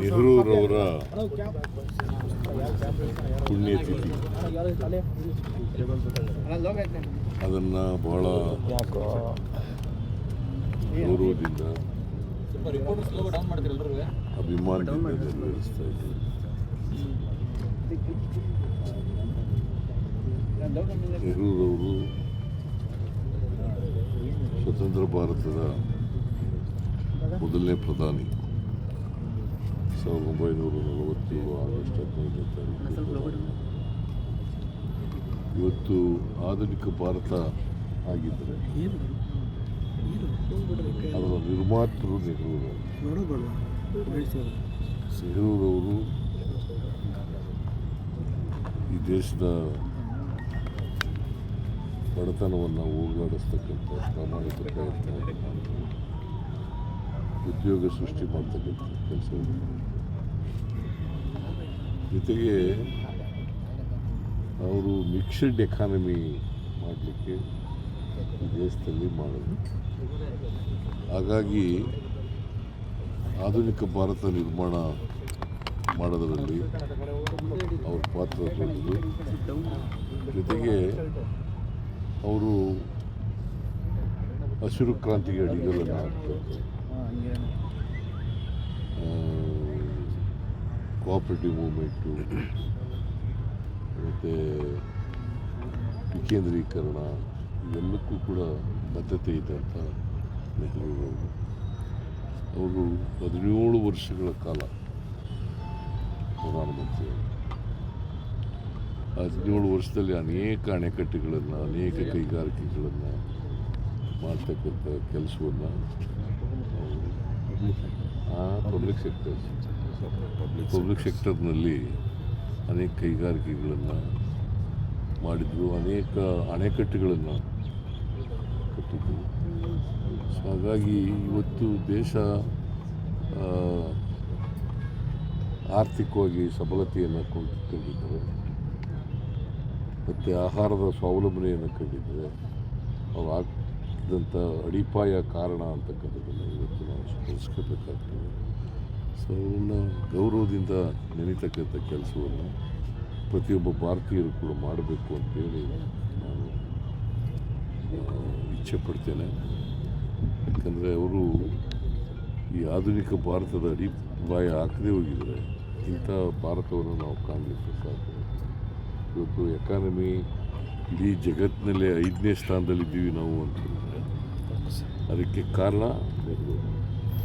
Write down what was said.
ನೆಹರೂರವರ ಪುಣ್ಯತಿಥಿ. ಅದನ್ನು ಬಹಳ ಗೌರವದಿಂದ ಅಭಿಮಾನದಿಂದ ನೆರವೇರಿಸ್ತಾ ಇದ್ದೀವಿ ನೆಹರೂರವರು ಸ್ವತಂತ್ರ ಭಾರತದ ಮೊದಲನೇ ಪ್ರಧಾನಿ. ಸಾವಿರದ ಒಂಬೈನೂರ ನಲವತ್ತೇಳು ಆಗಸ್ಟ್ ಹದಿನೈದನೇ ಇವತ್ತು ಆಧುನಿಕ ಭಾರತ ಆಗಿದ್ದರೆ ಅದರ ನಿರ್ಮಾತೃ ನೆಹರೂರವರು. ನೆಹರೂರವರು ಈ ದೇಶದ ಬಡತನವನ್ನು ಹೋಗಾಡಿಸ್ತಕ್ಕಂಥ ಪ್ರಾಮಾಣಿಕ ಪ್ರಯತ್ನ. ಉದ್ಯೋಗ ಸೃಷ್ಟಿ ಮಾಡ್ತಕ್ಕಂಥ ಕೆಲಸವನ್ನು ಜೊತೆಗೆ ಅವರು ಮಿಕ್ಸ್ಡ್ ಎಕಾನಮಿ ಮಾಡಲಿಕ್ಕೆ ದೇಶದಲ್ಲಿ ಮಾಡೋದು. ಹಾಗಾಗಿ ಆಧುನಿಕ ಭಾರತ ನಿರ್ಮಾಣ ಮಾಡೋದರಲ್ಲಿ ಅವ್ರ ಪಾತ್ರ ದೊಡ್ಡದು. ಜೊತೆಗೆ ಅವರು ಹಸಿರು ಕ್ರಾಂತಿಗೆ ಅಡಿಗಲನ್ನು ಹಾಕ್ಬೇಕು ಕೋಆಪರೇಟಿವ್ ಮೂಮೆಂಟು ಮತ್ತು ವಿಕೇಂದ್ರೀಕರಣ, ಇವೆಲ್ಲಕ್ಕೂ ಕೂಡ ಬದ್ಧತೆ ಇದೆ ಅಂತ ನೆಹರೂರವರು ಅವರು. ಹದಿನೇಳು ವರ್ಷಗಳ ಕಾಲ ಪ್ರಧಾನಮಂತ್ರಿ ಹದಿನೇಳು ವರ್ಷದಲ್ಲಿ ಅನೇಕ ಅಣೆಕಟ್ಟುಗಳನ್ನು, ಅನೇಕ ಕೈಗಾರಿಕೆಗಳನ್ನು ಮಾಡ್ತಕ್ಕಂಥ ಕೆಲಸವನ್ನು ಪಬ್ಲಿಕ್ ಸೆಕ್ಟರ್ ಪಬ್ಲಿಕ್ ಸೆಕ್ಟರ್ನಲ್ಲಿ ಅನೇಕ ಕೈಗಾರಿಕೆಗಳನ್ನು ಮಾಡಿದ್ರು ಅನೇಕ ಅಣೆಕಟ್ಟುಗಳನ್ನು ಕಟ್ಟಿದ್ರು. ಸೊ ಹಾಗಾಗಿ ಇವತ್ತು ದೇಶ ಆರ್ಥಿಕವಾಗಿ ಸಬಲತೆಯನ್ನು ಕೊಂಡುಕೊಂಡಿದ್ದಾರೆ ಮತ್ತು ಆಹಾರದ ಸ್ವಾವಲಂಬನೆಯನ್ನು ಕಂಡಿದ್ದಾರೆ ಅವ್ರು ಹಾಕಿದಂಥ ಅಡಿಪಾಯ ಕಾರಣ ಅಂತಕ್ಕಂಥದ್ದನ್ನು ಇವತ್ತು ನಾವು ಸ್ಮರಿಸ್ಕೋಬೇಕಾಗ್ತದೆ ಸೊ ಅವನ್ನ ಗೌರವದಿಂದ ನೆನೀತಕ್ಕಂಥ ಕೆಲಸವನ್ನು ಪ್ರತಿಯೊಬ್ಬ ಭಾರತೀಯರು ಕೂಡ ಮಾಡಬೇಕು ಅಂತೇಳಿ ನಾನು ಇಚ್ಛೆ ಪಡ್ತೇನೆ ಯಾಕಂದರೆ ಅವರು ಈ ಆಧುನಿಕ ಭಾರತದ ಅಡಿಪಾಯ ಹಾಕದೇ ಹೋಗಿದರೆ ಇಂಥ ಭಾರತವನ್ನು ನಾವು ಕಾಣಲಿಕ್ಕೆ ಇವತ್ತು ಎಕಾನಮಿ ಇಡೀ ಜಗತ್ತಿನಲ್ಲೇ ಐದನೇ ಸ್ಥಾನದಲ್ಲಿದ್ದೀವಿ ನಾವು ಅಂತಂದರೆ ಅದಕ್ಕೆ ಕಾರಣ ನೆಹರು